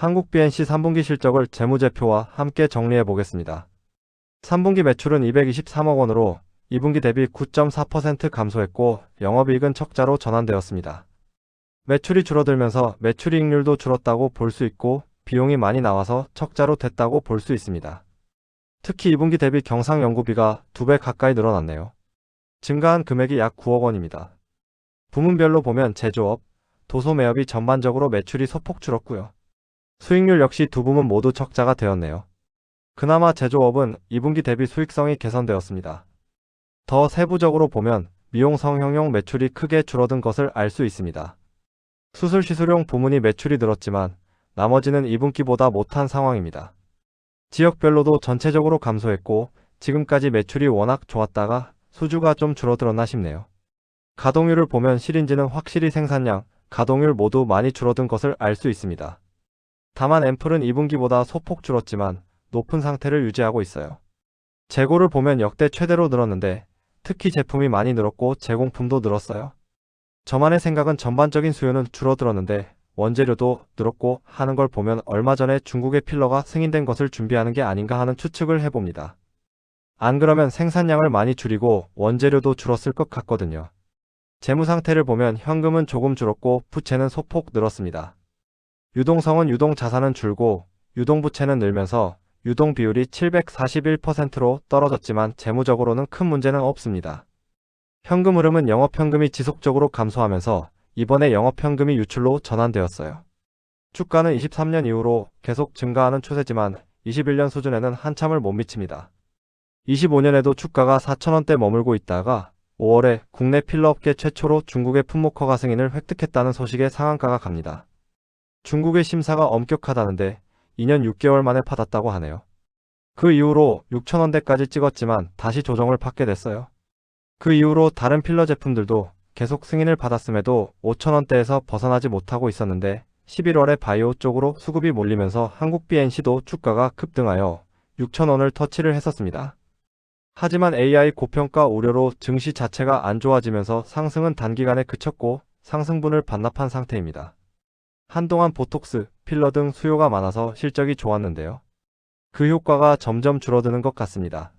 한국 BNC 3분기 실적을 재무제표와 함께 정리해 보겠습니다. 3분기 매출은 223억 원으로 2분기 대비 9.4% 감소했고 영업이익은 적자로 전환되었습니다. 매출이 줄어들면서 매출이익률도 줄었다고 볼 수 있고 비용이 많이 나와서 적자로 됐다고 볼 수 있습니다. 특히 2분기 대비 경상 연구비가 2배 가까이 늘어났네요. 증가한 금액이 약 9억 원입니다. 부문별로 보면 제조업, 도소 매업이 전반적으로 매출이 소폭 줄었고요. 수익률 역시 두 부문 모두 적자가 되었네요. 그나마 제조업은 2분기 대비 수익성이 개선되었습니다. 더 세부적으로 보면 미용 성형용 매출이 크게 줄어든 것을 알 수 있습니다. 수술 시술용 부문이 매출이 늘었지만 나머지는 2분기보다 못한 상황입니다. 지역별로도 전체적으로 감소했고 지금까지 매출이 워낙 좋았다가 수주가 좀 줄어들었나 싶네요. 가동률을 보면 시린지는 확실히 생산량, 가동률 모두 많이 줄어든 것을 알 수 있습니다. 다만 앰플은 2분기보다 소폭 줄었지만 높은 상태를 유지하고 있어요. 재고를 보면 역대 최대로 늘었는데 특히 제품이 많이 늘었고 제공품도 늘었어요. 저만의 생각은 전반적인 수요는 줄어들었는데 원재료도 늘었고 하는 걸 보면 얼마 전에 중국의 필러가 승인된 것을 준비하는 게 아닌가 하는 추측을 해봅니다. 안 그러면 생산량을 많이 줄이고 원재료도 줄었을 것 같거든요. 재무 상태를 보면 현금은 조금 줄었고 부채는 소폭 늘었습니다. 유동성은 유동 자산은 줄고 유동 부채는 늘면서 유동 비율이 741%로 떨어졌지만 재무적으로는 큰 문제는 없습니다. 현금 흐름은 영업현금이 지속적으로 감소하면서 이번에 영업현금이 유출로 전환되었어요. 주가는 23년 이후로 계속 증가하는 추세지만 21년 수준에는 한참을 못 미칩니다. 25년에도 주가가 4천원대 머물고 있다가 5월에 국내 필러업계 최초로 중국의 품목허가 승인을 획득했다는 소식에 상한가가 갑니다. 중국의 심사가 엄격하다는데 2년 6개월 만에 받았다고 하네요. 그 이후로 6천원대까지 찍었지만 다시 조정을 받게 됐어요. 그 이후로 다른 필러 제품들도 계속 승인을 받았음에도 5천원대에서 벗어나지 못하고 있었는데 11월에 바이오 쪽으로 수급이 몰리면서 한국 BNC도 주가가 급등하여 6천원을 터치를 했었습니다. 하지만 AI 고평가 우려로 증시 자체가 안 좋아지면서 상승은 단기간에 그쳤고 상승분을 반납한 상태입니다. 한동안 보톡스, 필러 등 수요가 많아서 실적이 좋았는데요. 그 효과가 점점 줄어드는 것 같습니다.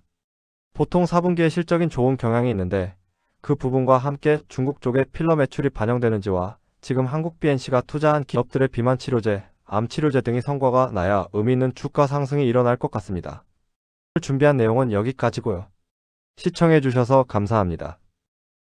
보통 4분기에 실적인 좋은 경향이 있는데 그 부분과 함께 중국 쪽의 필러 매출이 반영되는지와 지금 한국 BNC가 투자한 기업들의 비만 치료제, 암 치료제 등의 성과가 나야 의미 있는 주가 상승이 일어날 것 같습니다. 준비한 내용은 여기까지고요. 시청해주셔서 감사합니다.